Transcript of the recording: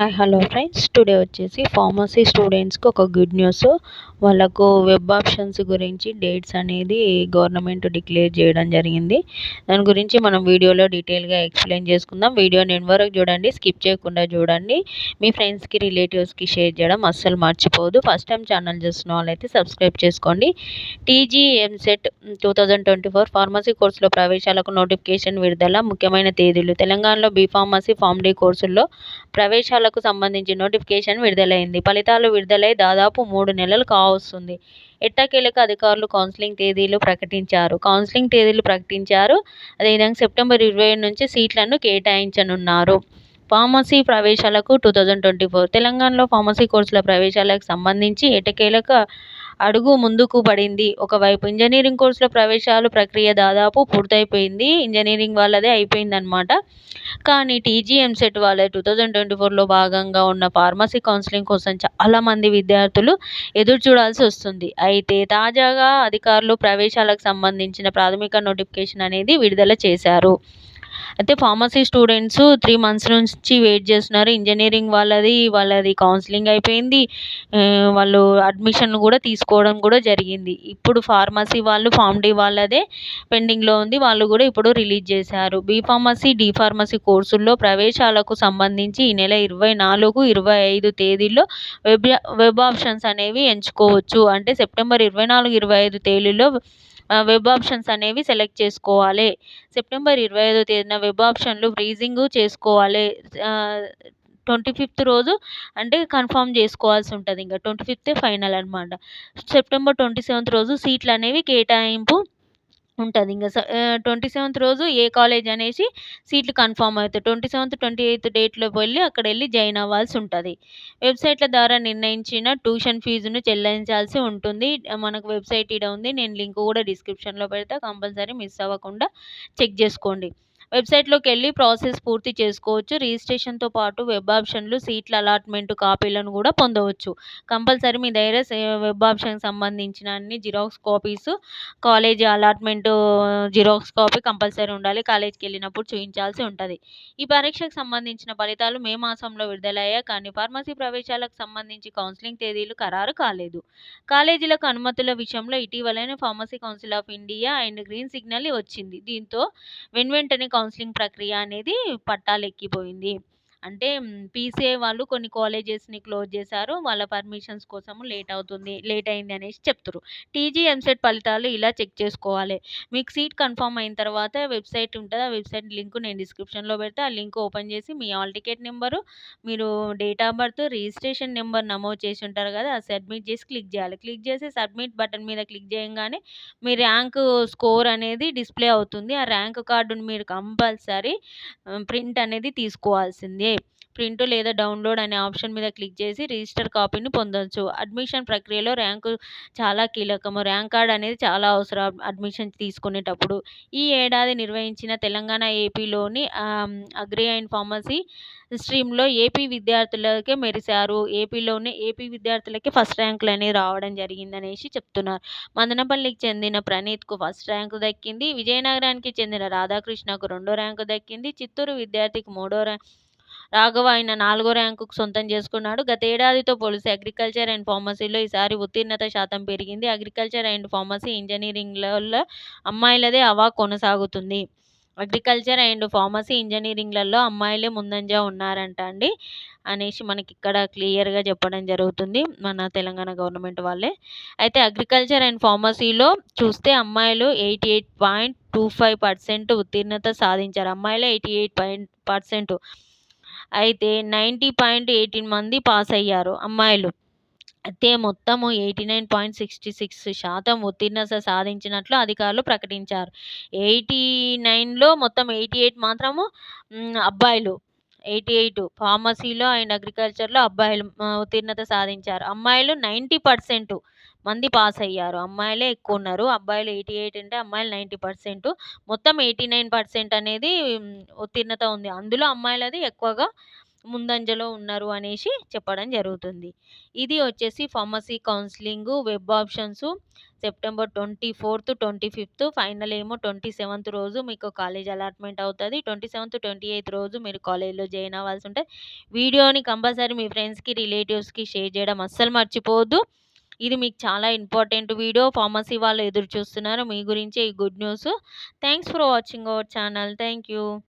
Hi hello friends today వచ్చేసి pharmacy స్టూడెంట్స్కి ఒక గుడ్ న్యూస్ వాళ్ళకు వెబ్ ఆప్షన్స్ గురించి డేట్స్ అనేది గవర్నమెంట్ డిక్లేర్ చేయడం జరిగింది. దాని గురించి మనం వీడియోలో డీటెయిల్గా ఎక్స్ప్లెయిన్ చేసుకుందాం. వీడియో నేను వరకు చూడండి స్కిప్ చేయకుండా చూడండి. మీ ఫ్రెండ్స్కి రిలేటివ్స్కి షేర్ చేయడం అస్సలు మర్చిపోదు ఫస్ట్ టైం ఛానల్ చూస్తున్న వాళ్ళైతే సబ్స్క్రైబ్ చేసుకోండి. TG EAMCET two thousand twenty four pharmacy కోర్సులో ప్రవేశాలకు నోటిఫికేషన్ విడుదల ముఖ్యమైన తేదీలు. తెలంగాణలో బీఫార్మసీ ఫార్మ్ డే కోర్సుల్లో ప్రవేశాల ఫలితాలకు సంబంధించి నోటిఫికేషన్ విడుదలైంది. ఫలితాలు విడుదలై దాదాపు మూడు నెలలు కావస్తుంది. ఎట్టకేలకు అధికారులు కౌన్సిలింగ్ తేదీలు ప్రకటించారు. కౌన్సిలింగ్ తేదీలు ప్రకటించారు. అదేవిధంగా సెప్టెంబర్ ఇరవై నుంచి సీట్లను కేటాయించనున్నారు. ఫార్మసీ ప్రవేశాలకు టూ థౌజండ్ ట్వంటీ ఫోర్. తెలంగాణలో ఫార్మసీ కోర్సుల ప్రవేశాలకు సంబంధించి ఎటకేలకు అడుగు ముందుకు పడింది. ఒకవైపు ఇంజనీరింగ్ కోర్సులో ప్రవేశాలు ప్రక్రియ దాదాపు పూర్తయిపోయింది. ఇంజనీరింగ్ వాళ్ళదే అయిపోయిందనమాట కానీ టీజీఎంసెట్ వాళ్ళే టూ థౌజండ్ ట్వంటీ ఫోర్లో భాగంగా ఉన్న ఫార్మసీ కౌన్సిలింగ్ కోసం చాలామంది విద్యార్థులు ఎదురు చూడాల్సి వస్తుంది. అయితే తాజాగా అధికారులు ప్రవేశాలకు సంబంధించిన ప్రాథమిక నోటిఫికేషన్ అనేది విడుదల చేశారు. అయితే ఫార్మసీ స్టూడెంట్స్ త్రీ మంత్స్ నుంచి వెయిట్ చేస్తున్నారు. ఇంజనీరింగ్ వాళ్ళది వాళ్ళది కౌన్సిలింగ్ అయిపోయింది. వాళ్ళు అడ్మిషన్ కూడా తీసుకోవడం కూడా జరిగింది. ఇప్పుడు ఫార్మసీ వాళ్ళు ఫార్మ్ వాళ్ళదే పెండింగ్లో ఉంది. వాళ్ళు కూడా ఇప్పుడు రిలీజ్ చేశారు. బీ ఫార్మసీ డి ఫార్మసీ కోర్సుల్లో ప్రవేశాలకు సంబంధించి ఈ నెల ఇరవై నాలుగు ఇరవై ఐదు తేదీల్లో వెబ్ వెబ్ ఆప్షన్స్ అనేవి ఎంచుకోవచ్చు. అంటే సెప్టెంబర్ ఇరవై నాలుగు ఇరవై ఐదు తేదీలో వెబ్ ఆప్షన్స్ అనేవి సెలెక్ట్ చేసుకోవాలి. సెప్టెంబర్ ఇరవై ఐదో తేదీన వెబ్ ఆప్షన్లు ఫ్రీజింగ్ చేసుకోవాలి. ట్వంటీ ఫిఫ్త్ రోజు అంటే కన్ఫామ్ చేసుకోవాల్సి ఉంటుంది. ఇంకా ట్వంటీ ఫిఫ్తే ఫైనల్ అనమాట సెప్టెంబర్ ట్వంటీ సెవెంత్ రోజు సీట్లు అనేవి కేటాయింపు ఉంటుంది. ఇంకా ట్వంటీ సెవెంత్ రోజు ఏ కాలేజ్ అనేసి సీట్లు కన్ఫామ్ అవుతాయి. ట్వంటీ సెవెంత్ ట్వంటీ ఎయిత్ డేట్లో వెళ్ళి అక్కడ వెళ్ళి జాయిన్ అవ్వాల్సి ఉంటుంది వెబ్సైట్ల ద్వారా నిర్ణయించిన ట్యూషన్ ఫీజును చెల్లించాల్సి ఉంటుంది. మనకు వెబ్సైట్ ఇడ ఉంది. నేను లింక్ కూడా డిస్క్రిప్షన్లో పెడతా. కంపల్సరీ మిస్ అవ్వకుండా చెక్ చేసుకోండి. వెబ్సైట్లోకి వెళ్ళి ప్రాసెస్ పూర్తి చేసుకోవచ్చు. రిజిస్ట్రేషన్తో పాటు వెబ్ ఆప్షన్లు సీట్ల అలాట్మెంట్ కాపీలను కూడా పొందవచ్చు. కంపల్సరీ మీ దగ్గర వెబ్ ఆప్షన్కి సంబంధించిన అన్ని xerox copies college allotment xerox copy compulsory ఉండాలి. కాలేజ్కి వెళ్ళినప్పుడు చూపించాల్సి ఉంటుంది. ఈ పరీక్షకు సంబంధించిన ఫలితాలు మే మాసంలో విడుదలయ్యాయి. కానీ ఫార్మసీ ప్రవేశాలకు సంబంధించి కౌన్సిలింగ్ తేదీలు ఖరారు కాలేదు. కాలేజీలకు అనుమతుల విషయంలో ఇటీవలనే pharmacy council of India and green signal వచ్చింది. దీంతో వెన్ వెంటనే కౌన్సిలింగ్ ప్రక్రియ అనేది పట్టాలెక్కిపోయింది. అంటే పీసీఐ వాళ్ళు కొన్ని కాలేజెస్ని క్లోజ్ చేశారు. వాళ్ళ పర్మిషన్స్ కోసము లేట్ అవుతుంది లేట్ అయింది అనేసి చెప్తారు టీజీ ఎంసెట్ ఫలితాలు ఇలా చెక్ చేసుకోవాలి. మీకు సీట్ కన్ఫర్మ్ అయిన తర్వాత వెబ్సైట్ ఉంటుంది. ఆ వెబ్సైట్ లింక్ నేను డిస్క్రిప్షన్లో పెడితే. ఆ లింక్ ఓపెన్ చేసి మీ ఆల్ టికెట్ నెంబరు మీరు date of birth registration number నమోదు చేసి ఉంటారు కదా అది సబ్మిట్ చేసి క్లిక్ చేయాలి. క్లిక్ చేసి సబ్మిట్ బటన్ మీద క్లిక్ చేయగానే మీ ర్యాంక్ స్కోర్ అనేది డిస్ప్లే అవుతుంది. ఆ ర్యాంక్ కార్డును మీరు కంపల్సరీ ప్రింట్ అనేది తీసుకోవాల్సిందే. ప్రింట్ లేదా డౌన్లోడ్ అనే ఆప్షన్ మీద క్లిక్ చేసి రిజిస్టర్ కాపీని పొందవచ్చు అడ్మిషన్ ప్రక్రియలో ర్యాంకు చాలా కీలకము. ర్యాంక్ కార్డ్ అనేది చాలా అవసరం అడ్మిషన్ తీసుకునేటప్పుడు. ఈ ఏడాది నిర్వహించిన తెలంగాణ ఏపీలోని అగ్రి అండ్ ఫార్మసీ స్ట్రీమ్లో ఏపీ విద్యార్థులకే మెరిశారు. ఏపీలోనే ఏపీ విద్యార్థులకే ఫస్ట్ ర్యాంకులు అనేవి రావడం జరిగిందనేసి చెప్తున్నారు. మదనపల్లికి చెందిన ప్రణీత్కు ఫస్ట్ ర్యాంకు దక్కింది. విజయనగరానికి చెందిన రాధాకృష్ణకు రెండో ర్యాంకు దక్కింది. చిత్తూరు విద్యార్థికి మూడో ర్యాంక్ రాఘవ ఆయన నాలుగో ర్యాంకుకు సొంతం చేసుకున్నాడు. గత ఏడాదితో పోలిస్తే అగ్రికల్చర్ అండ్ ఫార్మసీలో ఈసారి ఉత్తీర్ణత శాతం పెరిగింది. అగ్రికల్చర్ అండ్ ఫార్మసీ ఇంజనీరింగ్లలో అమ్మాయిలదే అవా కొనసాగుతుంది. అగ్రికల్చర్ అండ్ ఫార్మసీ ఇంజనీరింగ్లలో అమ్మాయిలే ముందంజ ఉన్నారంట అండి అనేసి మనకి ఇక్కడ క్లియర్గా చెప్పడం జరుగుతుంది. మన తెలంగాణ గవర్నమెంట్ వాళ్ళే. అయితే అగ్రికల్చర్ అండ్ ఫార్మసీలో చూస్తే అమ్మాయిలు eighty eight point two five percent ఉత్తీర్ణత సాధించారు. అమ్మాయిలు ఎయిటీ ఎయిట్ పాయింట్ పర్సెంట్ అయితే నైంటీ పాయింట్ ఎయిటీన్ మంది పాస్ అయ్యారు అమ్మాయిలు. అయితే మొత్తము eighty nine point sixty six శాతం ఉత్తీర్ణత సాధించినట్లు అధికారులు ప్రకటించారు. ఎయిటీ నైన్లో మొత్తం ఎయిటీ ఎయిట్ మాత్రము అబ్బాయిలు. ఎయిటీ ఎయిట్ ఫార్మసీలో అండ్ అగ్రికల్చర్లో అబ్బాయిలు ఉత్తీర్ణత సాధించారు. అమ్మాయిలు నైంటీ పర్సెంట్ మంది పాస్ అయ్యారు అమ్మాయిలే ఎక్కువ ఉన్నారు అబ్బాయిలు ఎయిటీ ఎయిట్ అంటే అమ్మాయిలు నైంటీ పర్సెంట్. మొత్తం ఎయిటీ నైన్ పర్సెంట్ అనేది ఉత్తీర్ణత ఉంది. అందులో అమ్మాయిలది ఎక్కువగా ముందంజలో ఉన్నారు అనేసి చెప్పడం జరుగుతుంది. ఇది వచ్చేసి pharmacy counselling web options. September twenty fourth twenty fifth final ఏమో ట్వంటీ సెవెంత్ రోజు మీకు కాలేజ్ అలాట్మెంట్ అవుతుంది. ట్వంటీ సెవెంత్ ట్వంటీ ఎయిత్ రోజు మీరు కాలేజ్లో జాయిన్ అవ్వాల్సి ఉంటుంది. వీడియోని కంపల్సరీ మీ ఫ్రెండ్స్కి రిలేటివ్స్కి షేర్ చేయడం అస్సలు మర్చిపోవద్దు. ఇది మీకు చాలా ఇంపార్టెంట్ వీడియో. ఫార్మసీ వాళ్ళు ఎదురు చూస్తున్నారు. మీ గురించే ఈ good news. Thanks for watching our channel. Thank you